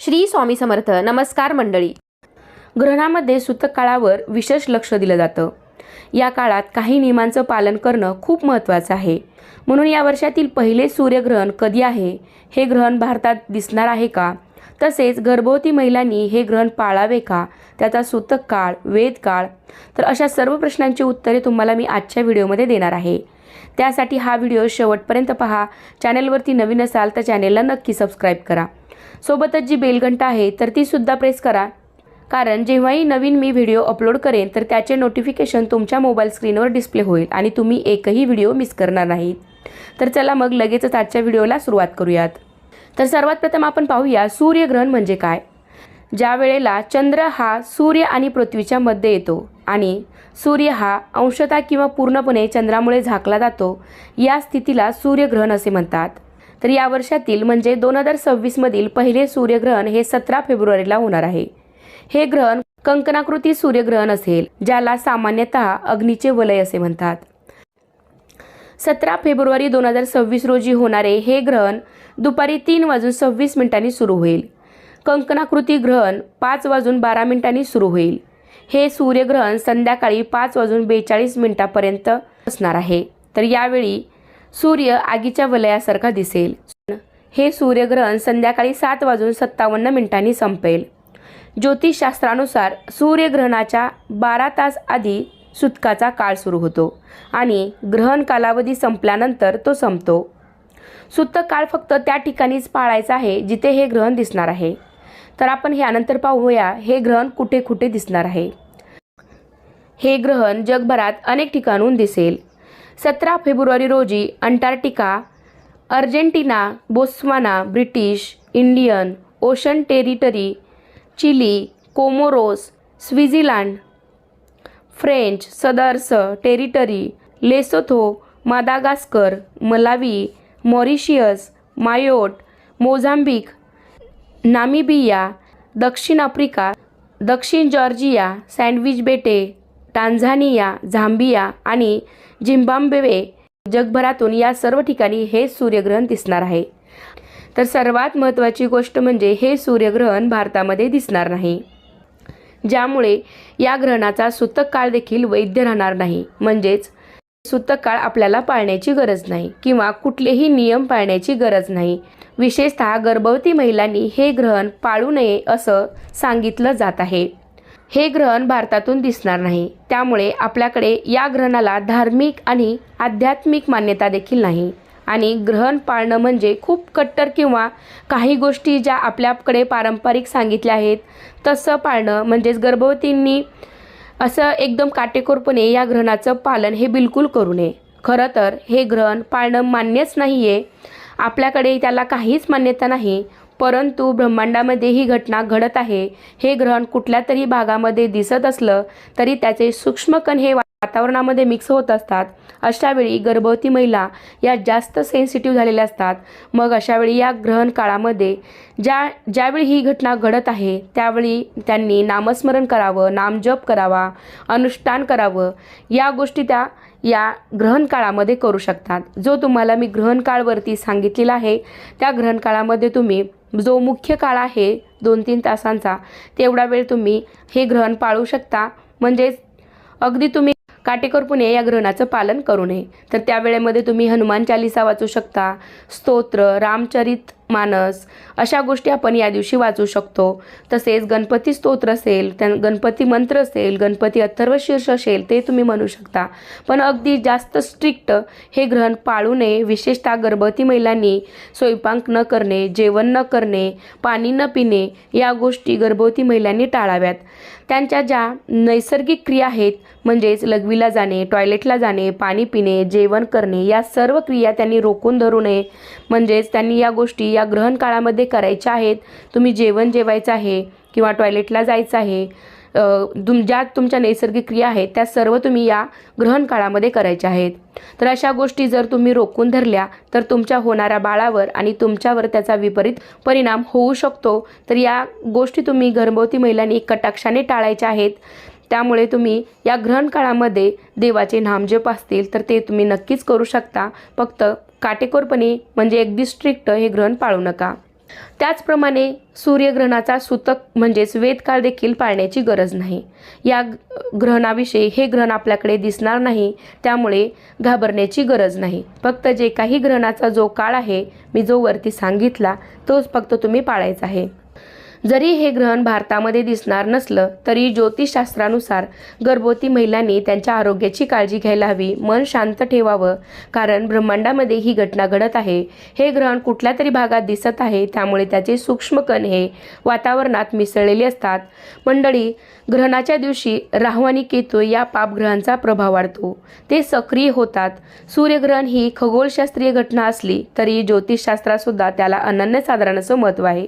श्री स्वामी समर्थ. नमस्कार मंडळी. ग्रहणामध्ये सूतक काळावर विशेष लक्ष दिलं जातं. या काळात काही नियमांचं पालन करणं खूप महत्त्वाचं आहे. म्हणून या वर्षातील पहिले सूर्यग्रहण कधी आहे? हे ग्रहण भारतात दिसणार आहे का? तसेच गर्भवती महिलांनी हे ग्रहण पाळावे का? त्याचा सूतक काळ वेद काळ तर अशा सर्व प्रश्नांची उत्तरे तुम्हाला मी आजच्या व्हिडिओमध्ये देणार आहे. त्यासाठी हा व्हिडिओ शेवटपर्यंत पहा. चॅनलवरती नवीन असाल तर चॅनेलला नक्की सबस्क्राईब करा. सोबतच जी बेलघंटा आहे तर ती सुद्धा प्रेस करा. कारण जेव्हाही नवीन मी व्हिडिओ अपलोड करेन तर त्याचे नोटिफिकेशन तुमच्या मोबाईल स्क्रीनवर डिस्प्ले होईल आणि तुम्ही एकही व्हिडिओ मिस करणार नाहीत. तर चला मग लगेचच आजच्या व्हिडिओला सुरुवात करूयात. तर सर्वात प्रथम आपण पाहूया सूर्यग्रहण म्हणजे काय? ज्या वेळेला चंद्र हा सूर्य आणि पृथ्वीच्या मध्ये येतो आणि सूर्य हा अंशतः किंवा पूर्णपणे चंद्रामुळे झाकला जातो या स्थितीला सूर्यग्रहण असे म्हणतात. तर या वर्षातील म्हणजे दोन हजार सव्वीसमधील पहिले सूर्यग्रहण हे सतरा फेब्रुवारीला होणार आहे. हे ग्रहण कंकणाकृती सूर्यग्रहण असेल ज्याला सामान्यतः अग्नीचे वलय असे म्हणतात. सतरा फेब्रुवारी दोन हजार सव्वीस रोजी होणारे हे ग्रहण दुपारी तीन वाजून सव्वीस मिनिटांनी सुरू होईल. कंकणाकृती ग्रहण पाच वाजून बारा मिनिटांनी सुरू होईल. हे सूर्यग्रहण संध्याकाळी पाच वाजून बेचाळीस मिनिटापर्यंत असणार आहे. तर यावेळी सूर्य आगीच्या वलयासारखा दिसेल. हे सूर्यग्रहण संध्याकाळी सात वाजून सत्तावन्न मिनिटांनी संपेल. ज्योतिषशास्त्रानुसार सूर्यग्रहणाच्या बारा तास आधी सुतकाचा काळ सुरू होतो आणि ग्रहण कालावधी संपल्यानंतर तो संपतो. सुतक काळ फक्त त्या ठिकाणीच पाळायचा आहे जिथे हे ग्रहण दिसणार आहे. तर आपण ह्यानंतर पाहूया हे ग्रहण कुठे कुठे दिसणार आहे? हे ग्रहण जगभरात अनेक ठिकाणून दिसेल. सतरा फेब्रुवारी रोजी Antarctica Argentina Botswana British Indian Ocean Territory Chile Comoros Swaziland French Southern Territory Lesotho Madagascar Malawi Mauritius Mayotte Mozambique Namibia दक्षिण आफ्रिका दक्षिण जॉर्जिया सँडविच बेटे टांझानिया झांबिया आणि झिम्बाब्वे जगभरातून या सर्व ठिकाणी हे सूर्यग्रहण दिसणार आहे. तर सर्वात महत्त्वाची गोष्ट म्हणजे हे सूर्यग्रहण भारतामध्ये दिसणार नाही. ज्यामुळे या ग्रहणाचा सूतक काळ देखील वैध राहणार नाही. म्हणजेच सूतक काळ आपल्याला पाळण्याची गरज नाही किंवा कुठलेही नियम पाळण्याची गरज नाही. विशेषतः गर्भवती महिलांनी हे ग्रहण पाळू नये असं सांगितलं जात आहे. हे ग्रहण भारतातून दिसणार नाही. त्यामुळे आपल्याकडे या ग्रहणाला धार्मिक आणि आध्यात्मिक मान्यता देखील नाही. आणि ग्रहण पाळणं म्हणजे खूप कट्टर किंवा काही गोष्टी ज्या आपल्याकडे पारंपरिक सांगितल्या आहेत तसं पाळणं म्हणजेच गर्भवतींनी असं एकदम काटेकोरपणे या ग्रहणाचं पालन हे बिलकुल करू नये. खरं तर हे ग्रहण पाळणं मान्यच नाही आहे आपल्याकडे त्याला काहीच मान्यता नाही. परंतु ब्रह्मांडामध्ये ही घटना घडत आहे. हे ग्रहण कुठल्या तरी भागामध्ये दिसत असलं तरी त्याचे सूक्ष्मकण हे वातावरणामध्ये मिक्स होत असतात. अशावेळी गर्भवती महिला या जास्त सेन्सिटिव्ह झालेल्या असतात. मग अशावेळी या ग्रहण काळामध्ये ज्या ज्यावेळी ही घटना घडत आहे त्यावेळी त्यांनी नामस्मरण करावं नामजप करावा अनुष्ठान करावं या गोष्टी त्या या ग्रहण काळामध्ये करू शकतात. जो तुम्हाला मी ग्रहण काळवरती सांगितलेला आहे त्या ग्रहण काळामध्ये तुम्ही जो मुख्य काळ आहे दोन तीन तासांचा तेवढा वेळ तुम्ही हे ग्रहण पाळू शकता. म्हणजेच अगदी तुम्ही काटेकोरपणे या ग्रहणाचं पालन करू नये. तर त्यावेळेमध्ये तुम्ही हनुमान चालिसा वाचू शकता स्तोत्र रामचरित मानस अशा गोष्टी आपण या दिवशी वाचू शकतो. तसेच गणपती स्तोत्र असेल त्या गणपती मंत्र असेल गणपती अथर्वशीर्ष असेल ते तुम्ही म्हणू शकता. पण अगदी जास्त स्ट्रिक्ट हे ग्रहण पाळू नये. विशेषतः गर्भवती महिलांनी स्वयंपाक न करणे जेवण न करणे पाणी न पिणे या गोष्टी गर्भवती महिलांनी टाळाव्यात. त्यांच्या ज्या नैसर्गिक क्रिया आहेत म्हणजेच लघवीला जाणे टॉयलेटला जाणे पाणी पिणे जेवण करणे या सर्व क्रिया त्यांनी रोखून धरू नये. म्हणजेच त्यांनी या गोष्टी या ग्रहण काळामध्ये करायच्या आहेत. तुम्ही जेवण जेवायचं आहे किंवा टॉयलेटला जायचं आहे तुम ज्या तुमच्या नैसर्गिक क्रिया आहेत त्या सर्व तुम्ही या ग्रहण काळामध्ये करायच्या आहेत. तर अशा गोष्टी जर तुम्ही रोखून धरल्या तर तुमच्या होणाऱ्या बाळावर आणि तुमच्यावर त्याचा विपरीत परिणाम होऊ शकतो. तर या गोष्टी तुम्ही गर्भवती महिलांनी कटाक्षाने टाळायच्या आहेत. त्यामुळे तुम्ही या ग्रहण काळामध्ये देवाचे नामजप असतील तर ते तुम्ही नक्कीच करू शकता. फक्त काटेकोरपणे म्हणजे अगदी स्ट्रिक्ट हे ग्रहण पाळू नका. त्याचप्रमाणे सूर्यग्रहणाचा सूतक म्हणजेच वेदकाळ देखील पाळण्याची गरज नाही. या ग्रहणाविषयी हे ग्रहण आपल्याकडे दिसणार नाही त्यामुळे घाबरण्याची गरज नाही. फक्त जे काही ग्रहणाचा जो काळ आहे मी जो वरती सांगितला तोच फक्त तुम्ही पाळायचा आहे. जरी हे ग्रहण भारतामध्ये दिसणार नसलं तरी ज्योतिषशास्त्रानुसार गर्भवती महिलांनी त्यांच्या आरोग्याची काळजी घ्यायला हवी मन शांत ठेवावं. कारण ब्रह्मांडामध्ये ही घटना घडत आहे. हे ग्रहण कुठल्या तरी भागात दिसत आहे त्यामुळे त्याचे सूक्ष्म कण हे वातावरणात मिसळलेले असतात. मंडळी ग्रहणाच्या दिवशी राहू आणि केतू या पापग्रहांचा प्रभाव वाढतो. ते सक्रिय होतात. सूर्यग्रहण ही खगोलशास्त्रीय घटना असली तरी ज्योतिषशास्त्रातसुद्धा त्याला अनन्यसाधारण असं महत्त्व आहे.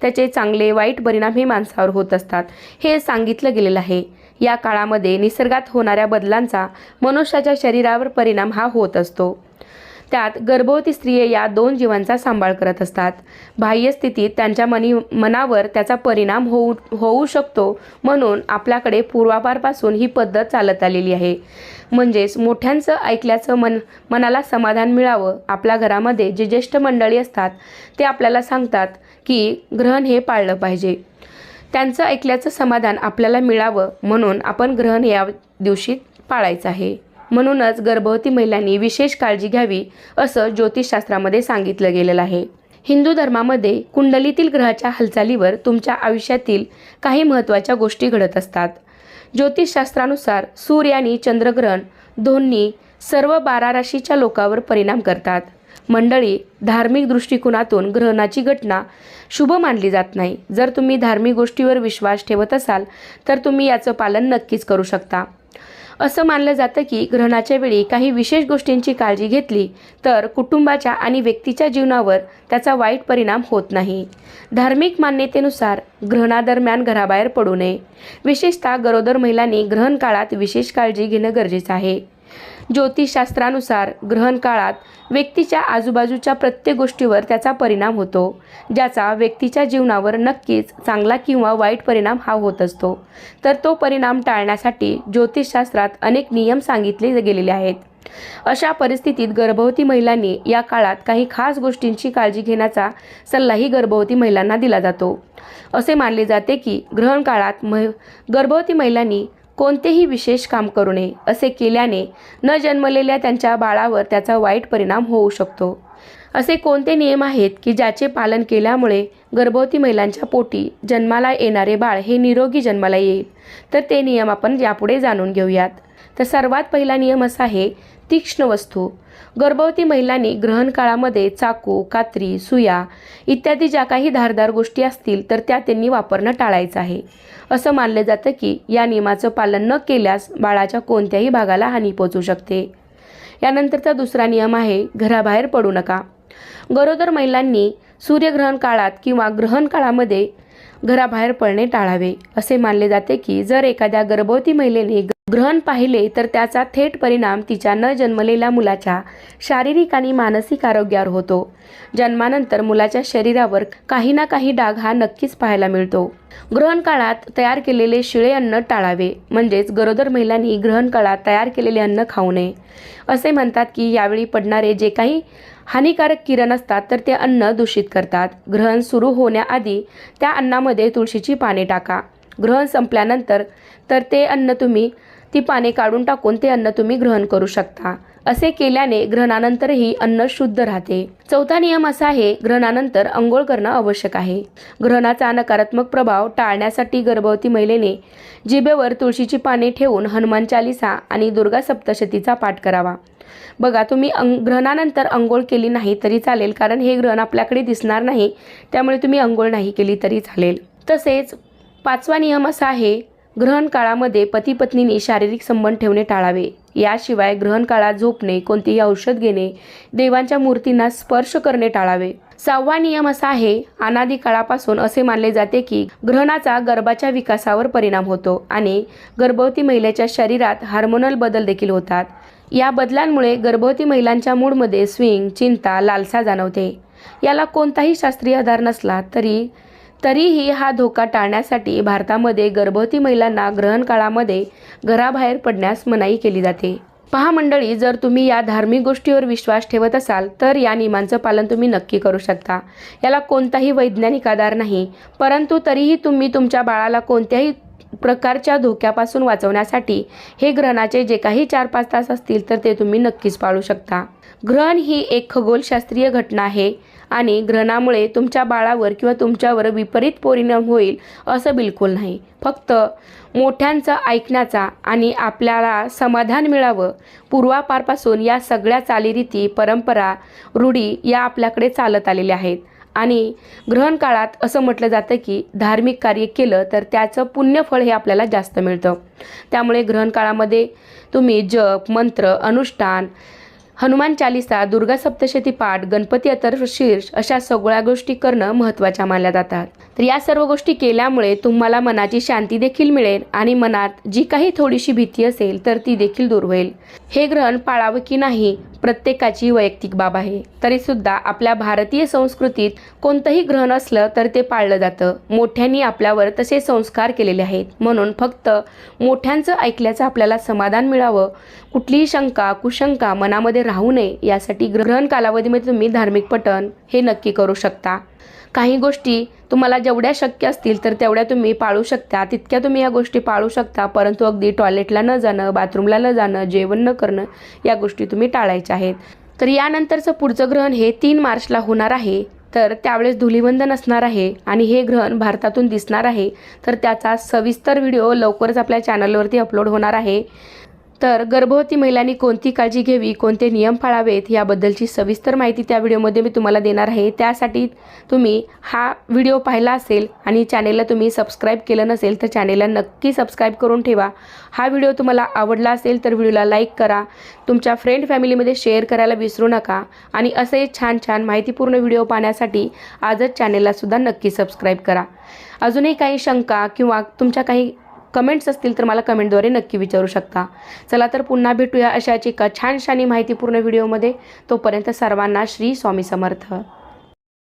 त्याचे चांगले वाईट परिणाम हे माणसावर होत असतात. हे सांगितलं गेलेलं आहे. या काळामध्ये निसर्गात होणाऱ्या बदलांचा मनुष्याच्या शरीरावर परिणाम हा होत असतो. त्यात गर्भवती स्त्रिये या दोन जीवांचा सांभाळ करत असतात. बाह्य स्थितीत त्यांच्या मनी मनावर त्याचा परिणाम होऊ होऊ शकतो म्हणून आपल्याकडे पूर्वापारपासून ही पद्धत चालत आलेली आहे. म्हणजेच मोठ्यांचं ऐकल्याचं मन मनाला समाधान मिळावं आपल्या घरामध्ये जे ज्येष्ठ मंडळी असतात ते आपल्याला सांगतात की ग्रहण हे पाळलं पाहिजे. त्यांचं ऐकल्याचं समाधान आपल्याला मिळावं म्हणून आपण ग्रहण या दिवशी पाळायचं आहे. म्हणूनच गर्भवती महिलांनी विशेष काळजी घ्यावी असं ज्योतिषशास्त्रामध्ये सांगितलं गेलेलं आहे. हिंदू धर्मामध्ये कुंडलीतील ग्रहाच्या हालचालीवर तुमच्या आयुष्यातील काही महत्त्वाच्या गोष्टी घडत असतात. ज्योतिषशास्त्रानुसार सूर्य आणि चंद्रग्रहण दोन्ही सर्व बारा राशीच्या लोकावर परिणाम करतात. मंडळी धार्मिक दृष्टिकोनातून ग्रहणाची घटना शुभ मानली जात नाही. जर तुम्ही धार्मिक गोष्टीवर विश्वास ठेवत असाल तर तुम्ही याचं पालन नक्कीच करू शकता. असं मानलं जातं की ग्रहणाच्या वेळी काही विशेष गोष्टींची काळजी घेतली तर कुटुंबाच्या आणि व्यक्तीच्या जीवनावर त्याचा वाईट परिणाम होत नाही. धार्मिक मान्यतेनुसार ग्रहणादरम्यान घराबाहेर पडू नये. विशेषतः गरोदर महिलांनी ग्रहण काळात विशेष काळजी घेणं गरजेचं आहे. ज्योतिषशास्त्रानुसार ग्रहण काळात व्यक्तीच्या आजूबाजूच्या प्रत्येक गोष्टीवर त्याचा परिणाम होतो ज्याचा व्यक्तीच्या जीवनावर नक्कीच चांगला किंवा वाईट परिणाम हा होत असतो. तर तो परिणाम टाळण्यासाठी ज्योतिषशास्त्रात अनेक नियम सांगितले गेलेले आहेत. अशा परिस्थितीत गर्भवती महिलांनी या काळात काही खास गोष्टींची काळजी घेण्याचा सल्लाही गर्भवती महिलांना दिला जातो. असे मानले जाते की ग्रहण काळात मह गर्भवती महिलांनी कोणतेही विशेष काम करू नये असे केल्याने न जन्मलेल्या त्यांच्या बाळावर त्याचा वाईट परिणाम होऊ शकतो. असे कोणते नियम आहेत की ज्याचे पालन केल्यामुळे गर्भवती महिलांच्या पोटी जन्माला येणारे बाळ हे निरोगी जन्माला येईल? तर ते नियम आपण यापुढे जाणून घेऊयात. तर सर्वात पहिला नियम असा आहे तीक्ष्ण वस्तू. गर्भवती महिलांनी ग्रहण काळामध्ये चाकू कात्री सुया इत्यादी ज्या काही धारदार गोष्टी असतील तर त्या त्यांनी वापरणं टाळायचं आहे. असं मानलं जातं की या नियमाचं पालन न केल्यास बाळाच्या कोणत्याही भागाला हानी पोचू शकते. यानंतरचा दुसरा नियम आहे घराबाहेर पडू नका. गरोदर महिलांनी सूर्यग्रहण काळात किंवा ग्रहण काळामध्ये घराबाहेर पडणे टाळावे. असे मानले जाते की जर एखाद्या गर्भवती महिलेने ग्रहण पाहिले तर त्याचा थेट परिणाम तिच्या न जन्मलेल्या मुलाच्या शारीरिक आणि मानसिक आरोग्यावर होतो. जन्मानंतर मुलाच्या शरीरावर काही ना काही डाग हा नक्कीच पाहायला मिळतो. ग्रहण काळात तयार केलेले शिळे अन्न टाळावे म्हणजेच गरोदर महिलांनी ग्रहण काळात तयार केलेले अन्न खाऊ नये. असे म्हणतात की यावेळी पडणारे जे काही हानिकारक किरण असतात तर ते अन्न दूषित करतात. ग्रहण सुरू होण्याआधी त्या अन्नामध्ये तुळशीची पाने टाका. ग्रहण संपल्यानंतर तर ते अन्न तुम्ही ती पाने काढून टाकून ते अन्न तुम्ही ग्रहण करू शकता. असे केल्याने ग्रहणानंतरही अन्न शुद्ध राहते. चौथा नियम असा आहे ग्रहणानंतर अंघोळ करणं आवश्यक आहे. ग्रहणाचा नकारात्मक प्रभाव टाळण्यासाठी गर्भवती महिलेने जिभेवर तुळशीची पाने ठेवून हनुमान चालिसा आणि दुर्गा सप्तशतीचा पाठ करावा. बघा तुम्ही अंग ग्रहणानंतर अंघोळ केली नाही तरी चालेल कारण हे ग्रहण आपल्याकडे दिसणार नाही त्यामुळे तुम्ही अंघोळ नाही केली तरी चालेल. तसेच पाचवा नियम असा आहे ग्रहण काळामध्ये पती पत्नीने शारीरिक संबंध ठेवणे टाळावे. याशिवाय ग्रहण काळात झोपणे कोणतेही औषध घेणे देवांच्या मूर्तींना स्पर्श करणे टाळावे. सहावा नियम असा आहे अनादी काळापासून असे मानले जाते की ग्रहणाचा गर्भाच्या विकासावर परिणाम होतो आणि गर्भवती महिलेच्या शरीरात हार्मोनल बदल देखील होतात. या बदलांमुळे गर्भवती महिलांच्या मूडमध्ये स्विंग चिंता लालसा जाणवते. याला कोणताही शास्त्रीय आधार नसला तरी तरीही हा धोका टाळण्यासाठी भारतामध्ये गर्भवती महिलांना ग्रहण काळामध्ये घराबाहेर पडण्यास मनाई केली जाते. पहा मंडळी जर तुम्ही या धार्मिक गोष्टीवर विश्वास ठेवत असाल तर या नियमांचं पालन तुम्ही नक्की करू शकता. याला कोणताही वैज्ञानिक आधार नाही परंतु तरीही तुम्ही तुमच्या बाळाला कोणत्याही प्रकारच्या धोक्यापासून वाचवण्यासाठी हे ग्रहणाचे जे काही चार पाच तास असतील तर ते तुम्ही नक्कीच पाळू शकता. ग्रहण ही एक खगोलशास्त्रीय घटना आहे. आणि ग्रहणामुळे तुमच्या बाळावर किंवा तुमच्यावर विपरीत परिणाम होईल असं बिलकुल नाही. फक्त मोठ्यांचं ऐकण्याचा आणि आपल्याला समाधान मिळावं. पूर्वापारपासून या सगळ्या चालीरीती परंपरा रूढी या आपल्याकडे चालत आलेल्या आहेत. आणि ग्रहण काळात असं म्हटलं जातं की धार्मिक कार्य केलं तर त्याचं पुण्यफळ हे आपल्याला जास्त मिळतं. त्यामुळे ग्रहण काळामध्ये तुम्ही जप मंत्र अनुष्ठान हनुमान चालिसा दुर्गा सप्तशती पाठ गणपती अतर्शीर्ष अशा सगळ्या गोष्टी करणं महत्त्वाच्या मानल्या जातात. तर या सर्व गोष्टी केल्यामुळे तुम्हाला मनाची शांती देखील मिळेल आणि मनात जी काही थोडीशी भीती असेल तर ती देखील दूर होईल. हे ग्रहण पाळावं की नाही प्रत्येकाची वैयक्तिक बाब आहे. तरीसुद्धा आपल्या भारतीय संस्कृतीत कोणतंही ग्रहण असलं तर ते पाळलं जातं. मोठ्यांनी आपल्यावर तसे संस्कार केलेले आहेत. म्हणून फक्त मोठ्यांचं ऐकल्याचं आपल्याला समाधान मिळावं. कुठलीही शंका कुशंका मनामध्ये राहू नये. यासाठी ग्रहण कालावधीमध्ये तुम्ही धार्मिक पठण हे नक्की करू शकता. काही गोष्टी तुम्हाला जेवढ्या शक्य असतील तर तेवढ्या तुम्ही पाळू शकता. तितक्या तुम्ही या गोष्टी पाळू शकता. परंतु अगदी टॉयलेटला न जाणं बाथरूमला न जाणं जेवण न करणं या गोष्टी तुम्ही टाळायच्या आहेत. तर यानंतरचं पुढचं ग्रहण हे तीन मार्चला होणार आहे. तर त्यावेळेस धुलीवंदन असणार आहे आणि हे ग्रहण भारतातून दिसणार आहे. तर त्याचा सविस्तर व्हिडिओ लवकरच आपल्या चॅनलवरती अपलोड होणार आहे. तर गर्भवती महिलांनी कोणती काळजी घ्यावी कोणते नियम पाळावेत याबद्दलची सविस्तर माहिती त्या व्हिडिओमध्ये मी तुम्हाला देणार आहे. त्यासाठी तुम्ही हा व्हिडिओ पाहिला असेल आणि चॅनेलला तुम्ही सबस्क्राईब केलं नसेल तर चॅनेलला नक्की सबस्क्राईब करून ठेवा. हा व्हिडिओ तुम्हाला आवडला असेल तर व्हिडिओला लाईक करा. तुमच्या फ्रेंड फॅमिलीमध्ये शेअर करायला विसरू नका आणि असे छान छान माहितीपूर्ण व्हिडिओ पाहण्यासाठी आजच चॅनेललासुद्धा नक्की सबस्क्राईब करा. अजूनही काही शंका किंवा तुमच्या काही कमेंट्स असतील तर मला कमेंटद्वारे नक्की विचारू शकता. चला तर पुन्हा भेटूया अशाच एका छानशानी माहितीपूर्ण व्हिडिओमध्ये. तोपर्यंत सर्वांना श्री स्वामी समर्थ.